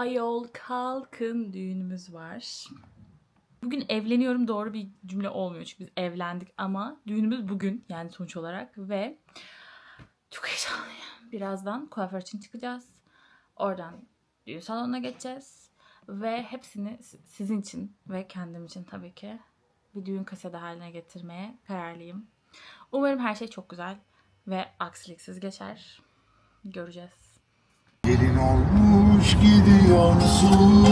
Ayol kalkın düğünümüz var. Bugün evleniyorum doğru bir cümle olmuyor çünkü biz evlendik ama düğünümüz bugün yani sonuç olarak ve çok heyecanlıyım. Birazdan kuaför için çıkacağız. Oradan düğün salonuna geçeceğiz. Ve hepsini si- sizin için ve kendim için tabii ki bir düğün kaseti haline getirmeye kararlıyım. Umarım her şey çok güzel ve aksiliksiz geçer. Göreceğiz. Gelin olmuş gidiyorsun.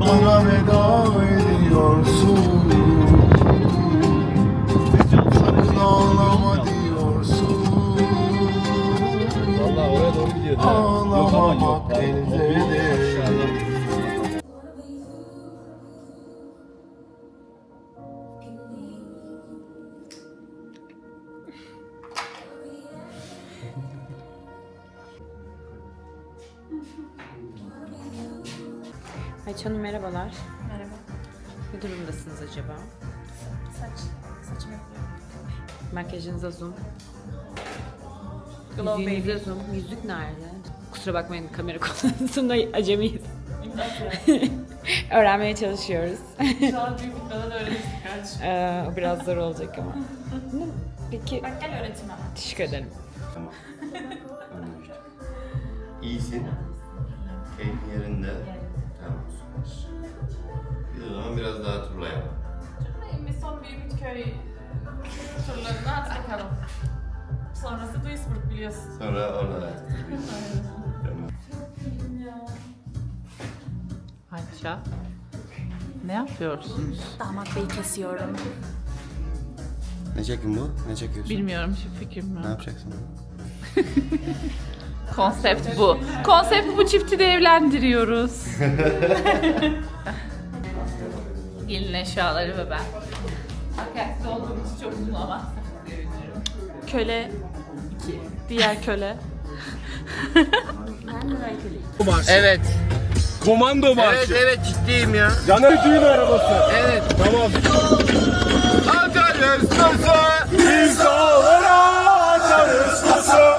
Bana veda ediyorsun Ayça Hanım merhabalar. Merhaba. Ne durumdasınız acaba? Saç. Saçımı yapıyorum. Makyajınıza zoom. Glow Yüzüğünüze baby. zoom. Yüzük nerede? Kusura bakmayın kamera konusunda acemiyiz. Öğrenmeye çalışıyoruz. Şu an büyük bitmeden öğreniriz kaç. Ee, o biraz zor olacak ama. Peki Bak gel öğretim hemen. teşekkür ederim. Tamam. Anlamıştım. İyisin. Keyfin yerinde. Tamam süper. Biz o zaman biraz daha turlayalım. Bir son Büyükköy turlarına at bakalım. Sonrası Duisburg biliyorsun. Sonra orada da. Tamam. Ayça, ne yapıyorsunuz? Damat beyi kesiyorum. Ne çekim bu? Ne çekiyorsun? Bilmiyorum, hiçbir fikrim Ne yok. yapacaksın? Konsept bu. Konsept bu çifti de evlendiriyoruz. Gelin eşyaları ve ben. Arkadaşlar olduğumuz çok uzun ama. Köle. Diğer köle. Evet. Komando marşı. Evet evet ciddiyim ya. Caner düğün arabası. Evet. Tamam. Atar ustası. Biz dağlara açarız pası.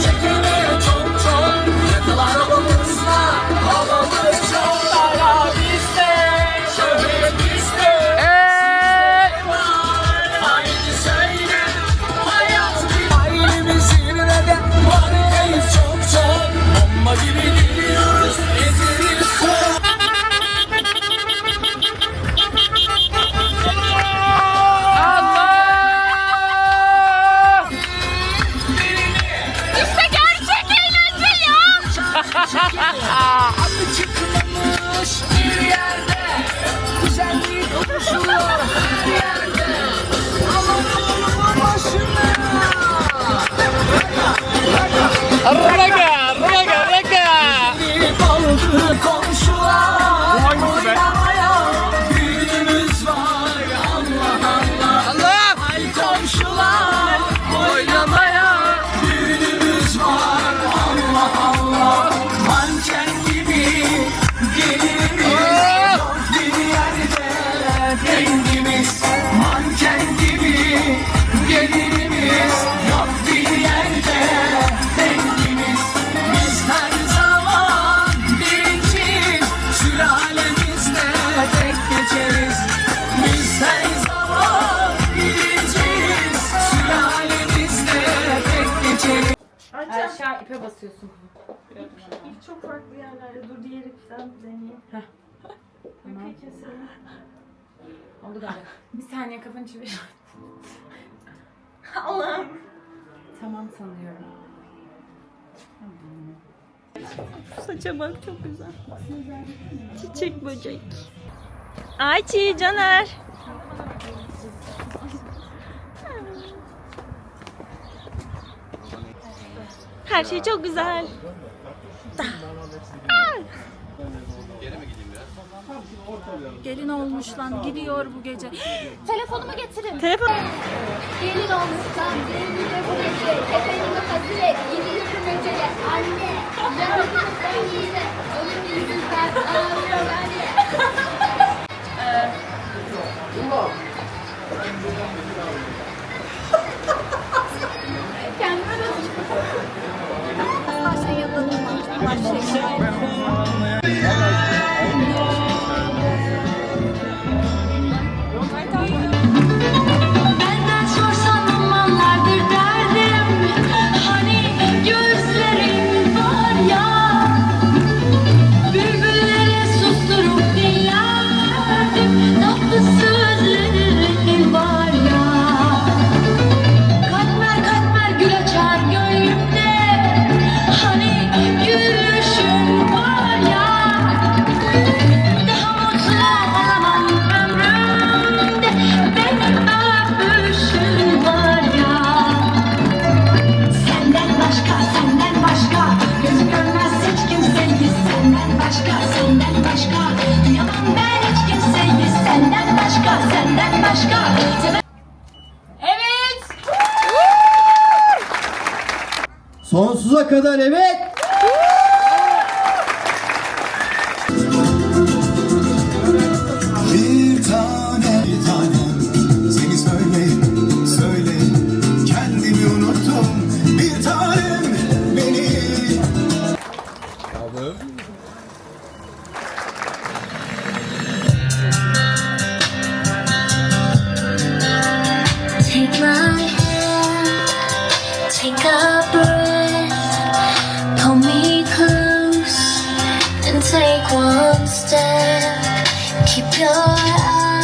Arr! Aşağı ipe basıyorsun. Çok farklı yerlerde. Dur diğer ipten deneyeyim. Tamam. İpi keselim. Oldu galiba. Bir saniye kafanı çevir. Allah'ım. tamam sanıyorum. Saça bak çok güzel. Çiçek böcek. Ayçi, Caner. Her şey çok güzel. Gelin olmuş lan gidiyor bu gece. Telefonumu getirin. Telefon. Gelin olmuş lan gelinle bu gece. Efendime hazır et. Gidiyor bu gece. Anne. Yanımda ben yine. Ölüm yüzüm ben. Ağlıyorum anne. Ee, my shit. kadar eve take one step. Keep your eyes.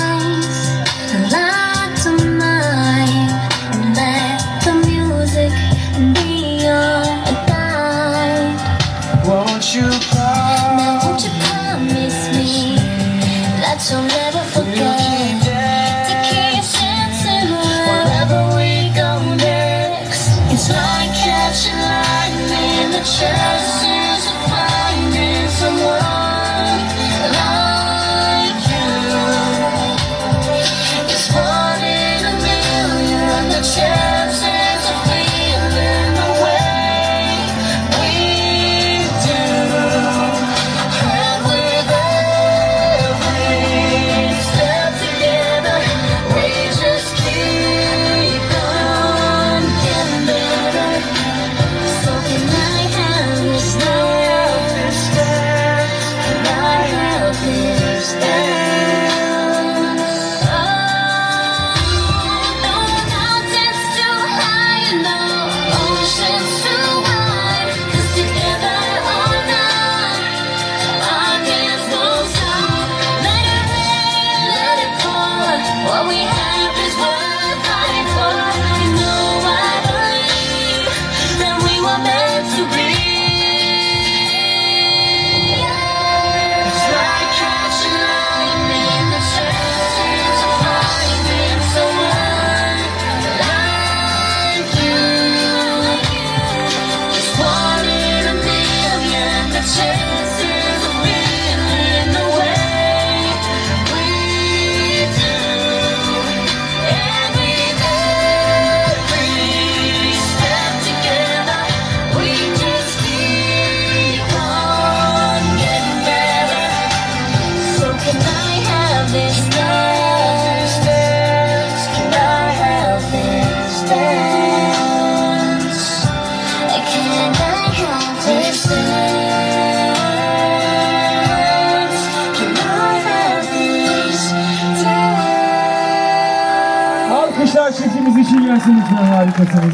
için gelsin lütfen harikasınız.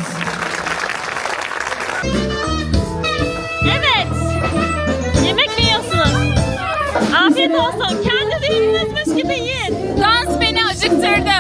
Evet. Yemek mi yiyorsunuz? Afiyet olsun. Kendi değilmişmiş gibi yiyin. Dans beni acıktırdı.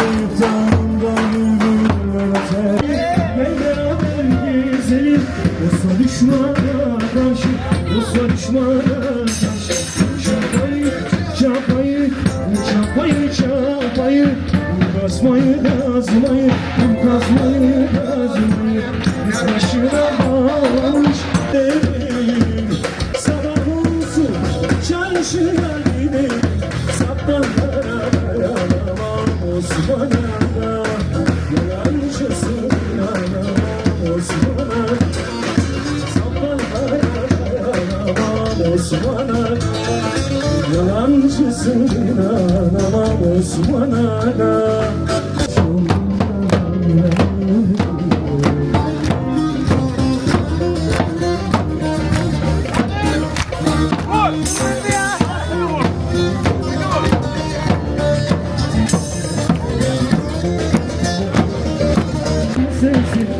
sevdanımda gülgünler açar Gel beraber gezelim Dosta düşmana karşı Dosta düşmana karşı Çapayı, çapayı, çapayı, çapayı Vur kasmayı, kazmayı, Osman Yalancısın inanamam Osman Ağa. Sensin